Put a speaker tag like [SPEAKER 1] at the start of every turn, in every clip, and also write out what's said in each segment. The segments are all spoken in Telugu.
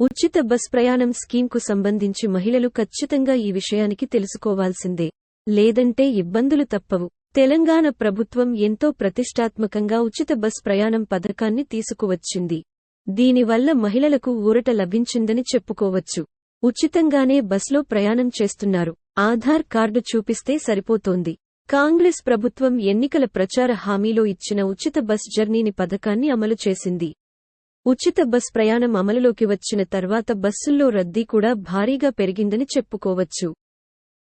[SPEAKER 1] ఉచిత బస్ ప్రయాణం స్కీంకు సంబంధించి మహిళలు ఖచ్చితంగా ఈ విషయానికి తెలుసుకోవాల్సిందే. లేదంటే ఇబ్బందులు తప్పవు. తెలంగాణ ప్రభుత్వం ఎంతో ప్రతిష్టాత్మకంగా ఉచిత బస్ ప్రయాణం పథకాన్ని తీసుకువచ్చింది. దీనివల్ల మహిళలకు ఊరట లభించిందని చెప్పుకోవచ్చు. ఉచితంగానే బస్లో ప్రయాణం చేస్తున్నారు. ఆధార్ కార్డు చూపిస్తే సరిపోతోంది. కాంగ్రెస్ ప్రభుత్వం ఎన్నికల ప్రచార హామీలో ఇచ్చిన ఉచిత బస్ జర్నీని పథకాన్ని అమలు చేసింది. ఉచిత బస్ ప్రయాణం అమలులోకి వచ్చిన తర్వాత బస్సుల్లో రద్దీ కూడా భారీగా పెరిగిందని చెప్పుకోవచ్చు.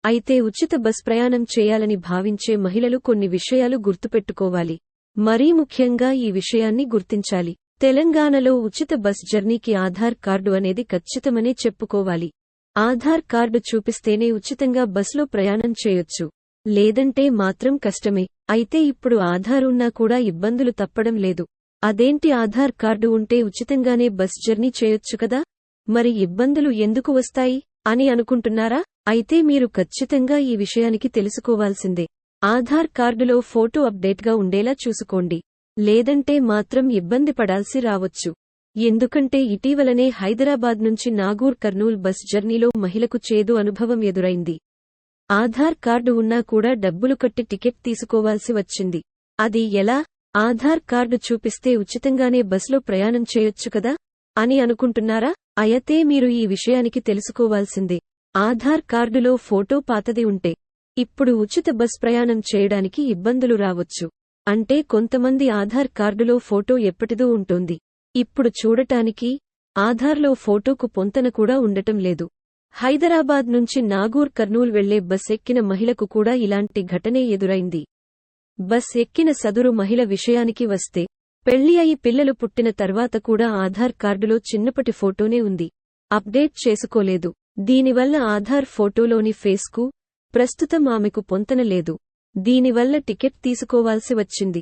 [SPEAKER 1] అయితే ఉచిత బస్ ప్రయాణం చేయాలని భావించే మహిళలు కొన్ని విషయాలు గుర్తుపెట్టుకోవాలి. మరీ ముఖ్యంగా ఈ విషయాన్ని గుర్తించాలి. తెలంగాణలో ఉచిత బస్ జర్నీకి ఆధార్ కార్డు అనేది ఖచ్చితమనే చెప్పుకోవాలి. ఆధార్ కార్డు చూపిస్తేనే ఉచితంగా బస్లో ప్రయాణం చేయొచ్చు. లేదంటే మాత్రం కష్టమే. అయితే ఇప్పుడు ఆధార్ ఉన్నా కూడా ఇబ్బందులు తప్పడం లేదు. అదేంటి ఆధార్ కార్డు ఉంటే ఉచితంగానే బస్ జర్నీ చేయొచ్చు కదా? మరి ఇబ్బందులు ఎందుకు వస్తాయి? అని అనుకుంటున్నారా? అయితే మీరు ఖచ్చితంగా ఈ విషయానికి తెలుసుకోవాల్సిందే. ఆధార్ కార్డులో ఫోటో అప్డేట్గా ఉండేలా చూసుకోండి. లేదంటే మాత్రం ఇబ్బంది పడాల్సి రావచ్చు. ఎందుకంటే ఇటీవలనే హైదరాబాద్ నుంచి నాగూర్ కర్నూల్ బస్ జర్నీలో మహిళకు చేదు అనుభవం ఎదురైంది. ఆధార్ కార్డు ఉన్నా కూడా డబ్బులు కట్టి టికెట్ తీసుకోవాల్సి వచ్చింది. అది ఎలా? ఆధార్ కార్డు చూపిస్తే ఉచితంగానే బస్లో ప్రయాణం చేయొచ్చు కదా? అని అనుకుంటున్నారా? అయితే మీరు ఈ విషయానికి తెలుసుకోవాల్సిందే. ఆధార్ కార్డులో ఫోటో పాతది ఉంటే ఇప్పుడు ఉచిత బస్ ప్రయాణం చేయడానికి ఇబ్బందులు రావచ్చు. అంటే కొంతమంది ఆధార్ కార్డులో ఫోటో ఎప్పటిదో ఉంటోంది. ఇప్పుడు చూడటానికి ఆధార్లో ఫోటోకు పొంతన కూడా ఉండటం లేదు. హైదరాబాద్ నుంచి నాగూర్ కర్నూల్ వెళ్ళే బస్ ఎక్కిన మహిళకు కూడా ఇలాంటి ఘటనే ఎదురైంది. బస్ ఎక్కిన సదురు మహిళ విషయానికి వస్తే పెళ్ళి అయి పిల్లలు పుట్టిన తర్వాత కూడా ఆధార్ కార్డులో చిన్నపటి ఫోటోనే ఉంది. అప్డేట్ చేసుకోలేదు. దీనివల్ల ఆధార్ ఫోటోలోని ఫేస్కు ప్రస్తుతం ఆమెకు పొంతనలేదు దీనివల్ల టికెట్ తీసుకోవాల్సి వచ్చింది.